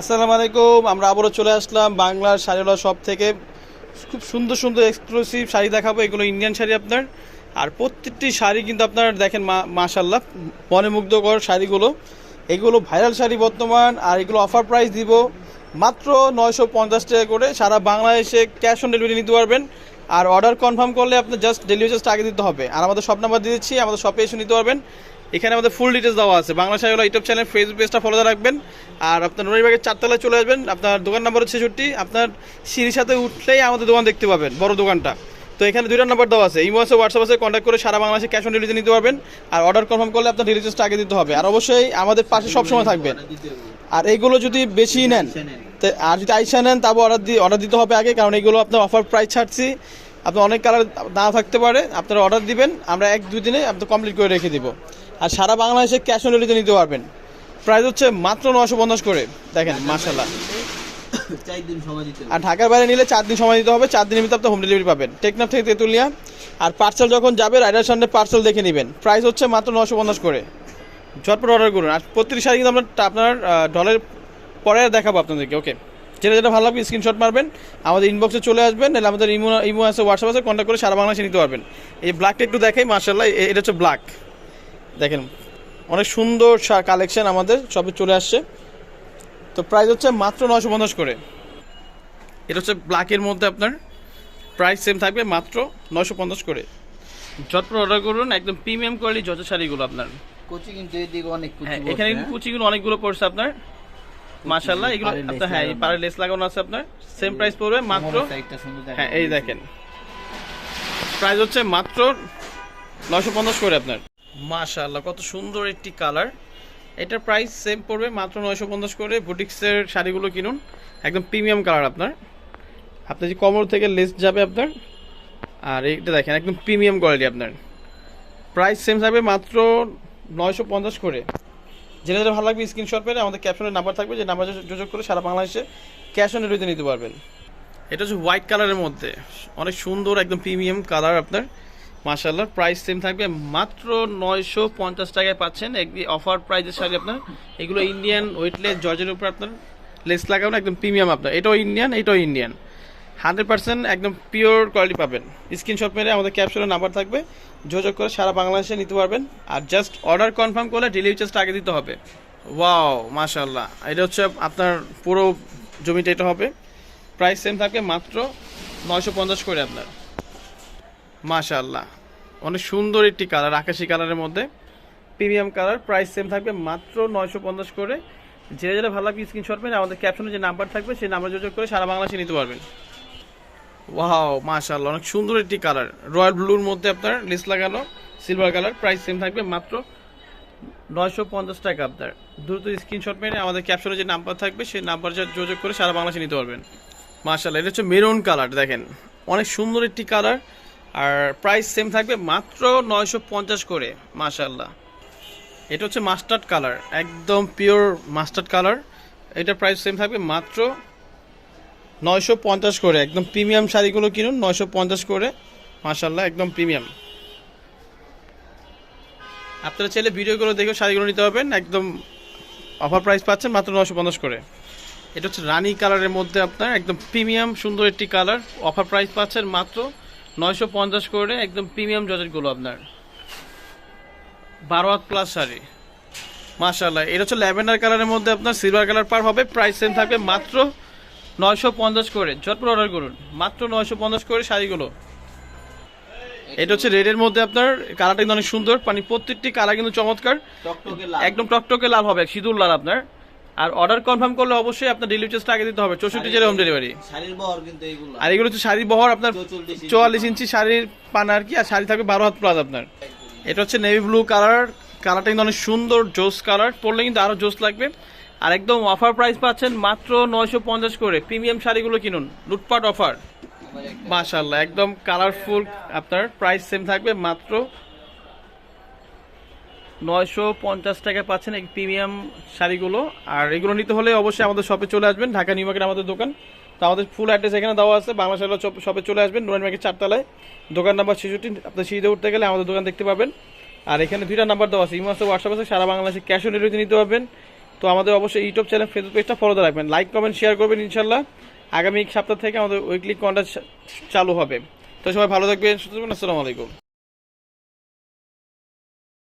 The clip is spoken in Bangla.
আসসালামু আলাইকুম, আমরা আবারও চলে আসলাম বাংলার শাড়িওয়ালা শপ থেকে। খুব সুন্দর সুন্দর এক্সক্লুসিভ শাড়ি দেখাবো, এগুলো ইন্ডিয়ান শাড়ি আপনার। আর প্রত্যেকটি শাড়ি কিন্তু আপনার দেখেন মাশাল্লাহ মনে মুগ্ধকর শাড়িগুলো। এগুলো ভাইরাল শাড়ি বর্তমান, আর এগুলো অফার প্রাইস দিব মাত্র নয়শো পঞ্চাশ টাকা করে। সারা বাংলাদেশে ক্যাশ অন ডেলিভারি নিতে পারবেন। আর অর্ডার কনফার্ম করলে আপনার জাস্ট ডেলিভারি চার্জটা আগে দিতে হবে। আর আমাদের শপ নাম্বার দিয়ে দিচ্ছি, আমাদের শপে এসে নিতে পারবেন। এখানে আমাদের ফুল ডিটেলস দেওয়া আছে। Bangla Sariwala YouTube channel Facebook পেজটা ফলো রাখবেন। আর আপনার নরিবাগের চারতলায় চলে আসবেন। আপনার দোকান নাম্বার হচ্ছে ছেষট্টি। আপনার সিঁড়ির সাথে উঠলেই আমাদের দোকান দেখতে পাবেন, বড় দোকানটা। তো এখানে দুইটা নাম্বার দেওয়া আছে। ইমো আছে হোয়াটসঅ্যাপ আছে কন্ট্যাক্ট করে সারা বাংলাদেশে ক্যাশ অন ডেলিভারি নিতে পারবেন। আর অর্ডার কনফার্ম করলে আপনার ডেলিভারি আগে দিতে হবে। আর অবশ্যই আমাদের পাশে সবসময় থাকবেন আর এইগুলো যদি বেশি নেন, তো আর যদি আইসা নেন, তারপর অর্ডার দিয়ে অর্ডার দিতে হবে আগে। কারণ এইগুলো আপনার অফার প্রাইস ছাড়ছি। আপনার অনেক কালার না থাকতে পারে। আপনারা অর্ডার দিবেন। আমরা এক দুই দিনে আপনার কমপ্লিট করে রেখে দিব। আর সারা বাংলাদেশে ক্যাশ অন ডেলিভারি নিতে পারবেন। প্রাইস হচ্ছে মাত্র নশো পঞ্চাশ করে। দেখেন মাসাল্লাহ আর ঢাকার বাইরে নিলে চার দিন সময় দিতে হবে চার দিনের ভিতরে আপনি হোম ডেলিভারি পাবেন। টেকনাফ থেকে তেঁতুলিয়া। আর পার্সেল যখন যাবে রাইডার সামনে পার্সেল দেখে নেবেন। প্রাইস হচ্ছে মাত্র নশো পঞ্চাশ করে। ঝটপট অর্ডার করুন। আর প্রতিটি শাড়ি কিন্তু আমরা আপনার ডলের পরে দেখাবো আপনাদেরকে ওকে যেটা যেটা ভালো লাগবে স্ক্রিনশট মারবেন। আমাদের ইনবক্সে চলে আসবেন নাহলে আমাদের ইমো ইমো আছে হোয়াটসঅ্যাপ আছে কন্ট্যাক্ট করে সারা বাংলাদেশে নিতে পারবেন। এই ব্ল্যাকটা একটু দেখাই মার্শাল্লাহ এটা হচ্ছে ব্ল্যাক দেখেন অনেক সুন্দর কালেকশন আমাদের সবে চলে আসছে। তো প্রাইস হচ্ছে মাত্র নশো পঞ্চাশ করে। এটা হচ্ছে ব্ল্যাকের মধ্যে আপনার প্রাইস সেম থাকবে মাত্র নশো পঞ্চাশ করে। ঝটপট অর্ডার করুন একদম প্রিমিয়াম কোয়ালিটি যত শাড়িগুলো আপনার। কোচি কিন্তু এদিকে অনেক কুচি হ্যাঁ এখানে? কুচিগুলো অনেকগুলো পড়ছে আপনার। মাশাল্লাহ এগুলো আপনার হ্যাঁ এই লাগানো। পাড়ে লেস লাগানো আছে আপনার। সেম প্রাইস পড়বে মাত্র হ্যাঁ এই দেখেন। প্রাইস হচ্ছে মাত্র নশো পঞ্চাশ করে আপনার। মাশাল্লাহ কত সুন্দর একটি কালার। এটার প্রাইস সেম পড়বে মাত্র নয়শো পঞ্চাশ করে। বুটিক্সের শাড়িগুলো কিনুন। একদম প্রিমিয়াম কালার আপনার। আপনার যে কমর থেকে লেস যাবে আপনার, আর এইটা দেখেন, একদম প্রিমিয়াম কোয়ালিটি আপনার। প্রাইস সেম থাকবে মাত্র নয়শো পঞ্চাশ করে। যেটা যেটা ভালো লাগবে স্ক্রিনশট পেলে আমাদের ক্যাপশনের নাম্বার থাকবে, যে নাম্বার যোগাযোগ করে সারা বাংলাদেশে ক্যাশ অন ডেলিভারিতে নিতে পারবেন। এটা হচ্ছে হোয়াইট কালারের মধ্যে। অনেক সুন্দর, একদম প্রিমিয়াম কালার আপনার। মাশাল্লাহ প্রাইস সেম থাকবে। মাত্র নয়শো পঞ্চাশ টাকায় পাচ্ছেন। একদি অফার প্রাইজের শাড়ি আপনার। এগুলো ইন্ডিয়ান ওয়েটলেস জর্জের উপর আপনার লেস লাগানো একদম প্রিমিয়াম আপনার। এটাও ইন্ডিয়ান এটাও ইন্ডিয়ান হান্ড্রেড পার্সেন্ট একদম পিওর কোয়ালিটি পাবেন। স্ক্রিনশট মেরে আমাদের ক্যাপশনের নাম্বার থাকবে। যোগাযোগ করে সারা বাংলাদেশে নিতে পারবেন। আর জাস্ট অর্ডার কনফার্ম করলে ডেলিভারি চার্জটা আগে দিতে হবে। ওয়াও মাশাল্লাহ এটা হচ্ছে আপনার পুরো জমিটা এটা হবে। প্রাইস সেম থাকবে মাত্র নয়শো পঞ্চাশ করে আপনার। মাশাল্লাহ অনেক সুন্দর একটি কালার, আকাশি কালারের মধ্যে। প্রিমিয়াম কালার, প্রাইস সেম থাকবে মাত্র নয়শো পঞ্চাশ করে। যেটা যেটা ভালো লাগবে স্ক্রিনশট মেরে আমাদের ক্যাপশনে যে নাম্বার থাকবে, সেই নাম্বার যোগাযোগ করে সারা বাংলাদেশে নিতে পারবেন। ওয়াও মাশাআল্লাহ, অনেক সুন্দর একটি কালার। রয়্যাল ব্লুর মধ্যে আপনার লিস্ট লাগানো সিলভার কালার প্রাইস সেম থাকবে মাত্র নয়শো পঞ্চাশ টাকা আপনার। দ্রুত স্ক্রিনশট মেরে আমাদের ক্যাপশনে যে নাম্বার থাকবে, সেই নাম্বার যোগাযোগ করে সারা বাংলাদেশে নিতে পারবেন। মাশাআল্লাহ, এটা হচ্ছে মেরুন কালার দেখেন। অনেক সুন্দর একটি কালার আর প্রাইস সেম থাকবে মাত্র নয়শো পঞ্চাশ করে, মাশাআল্লাহ। এটা হচ্ছে মাস্টার্ড কালার একদম পিওর মাস্টার্ড কালার এটা প্রাইস সেম থাকবে মাত্র নয়শো পঞ্চাশ করে, একদম প্রিমিয়াম শাড়িগুলো কিনুন, নয়শো পঞ্চাশ করে মাশাল্লাহ একদম প্রিমিয়াম আপনারা চাইলে ভিডিওগুলো দেখে শাড়িগুলো নিতে পারবেন, একদম অফার প্রাইস পাচ্ছেন মাত্র নয়শো পঞ্চাশ করে। এটা হচ্ছে রানি কালারের মধ্যে আপনার একদম প্রিমিয়াম সুন্দর একটি কালার অফার প্রাইস পাচ্ছেন মাত্র নয়শো পঞ্চাশ করে একদম প্রিমিয়াম জজেটগুলো আপনার। বারো হাত প্লাস শাড়ি। মাশাল্লাহ এটা হচ্ছে ল্যাভেন্ডার কালারের মধ্যে আপনার সিলভার কালার পার হবে প্রাইস সেম থাকবে মাত্র নয়শো পঞ্চাশ করে। ঝটপট অর্ডার করুন। মাত্র নয়শো পঞ্চাশ করে শাড়িগুলো। এটা হচ্ছে রেডের মধ্যে আপনার কালারটা কিন্তু অনেক সুন্দর। মানে প্রত্যেকটি কালার কিন্তু চমৎকার। একদম টকটকে লাল হবে সিঁদুর লাল আপনার। আর অর্ডার কনফার্ম করলে অবশ্যই আপনার ডেলিভারি চার্জটা আগে দিতে হবে। চৌষট্টি জেলা হোম ডেলিভারি শাড়ির বহর কিন্তু এইগুলো। আর এগুলো হচ্ছে শাড়ি বহর আপনার 44 ইঞ্চি। চুয়াল্লিশ ইঞ্চি শাড়ির পানা আর কি আর শাড়ি থাকবে বারো হাত প্লাস আপনার। এটা হচ্ছে নেভি ব্লু কালার কালারটা কিন্তু অনেক সুন্দর জোস কালার পরলে কিন্তু আরও জোস লাগবে। আর একদম অফার প্রাইস পাচ্ছেন মাত্র নয়শো পঞ্চাশ করে। প্রিমিয়াম শাড়িগুলো কিনুন লুটপাট অফার মাশাল্লাহ একদম কালারফুল আপনার প্রাইস সেম থাকবে মাত্র নয়শো পঞ্চাশ টাকা পাচ্ছেন এই প্রিমিয়াম শাড়িগুলো। আর এগুলো নিতে হলে অবশ্যই আমাদের শপে চলে আসবেন। ঢাকা নিউ মার্কেট আমাদের দোকান। তো আমাদের ফুল অ্যাড্রেস এখানে দেওয়া আছে। বাংলা শাড়ি শপে চলে আসবেন। নুরান মার্কেট চারতলায়। দোকান নাম্বার ছেষট্টি। আপনার সিঁড়িতে উঠতে গেলে আমাদের দোকান দেখতে পাবেন। আর এখানে দুইটা নাম্বার দেওয়া আছে। ইমো আছে হোয়াটসঅ্যাপ আছে। সারা বাংলাদেশে ক্যাশ অন ডেলিভারি নিতে পারবেন। তো আমাদের অবশ্যই ইউটিউব চ্যানেল ফেসবুক পেজটা ফলো রাখবেন। লাইক কমেন্ট শেয়ার করবেন ইনশাল্লাহ আগামী সপ্তাহ থেকে আমাদের উইকলি কন্টেন্ট চালু হবে। তো সবাই ভালো থাকবেন, সুস্থ থাকবেন। আসসালামু আলাইকুম।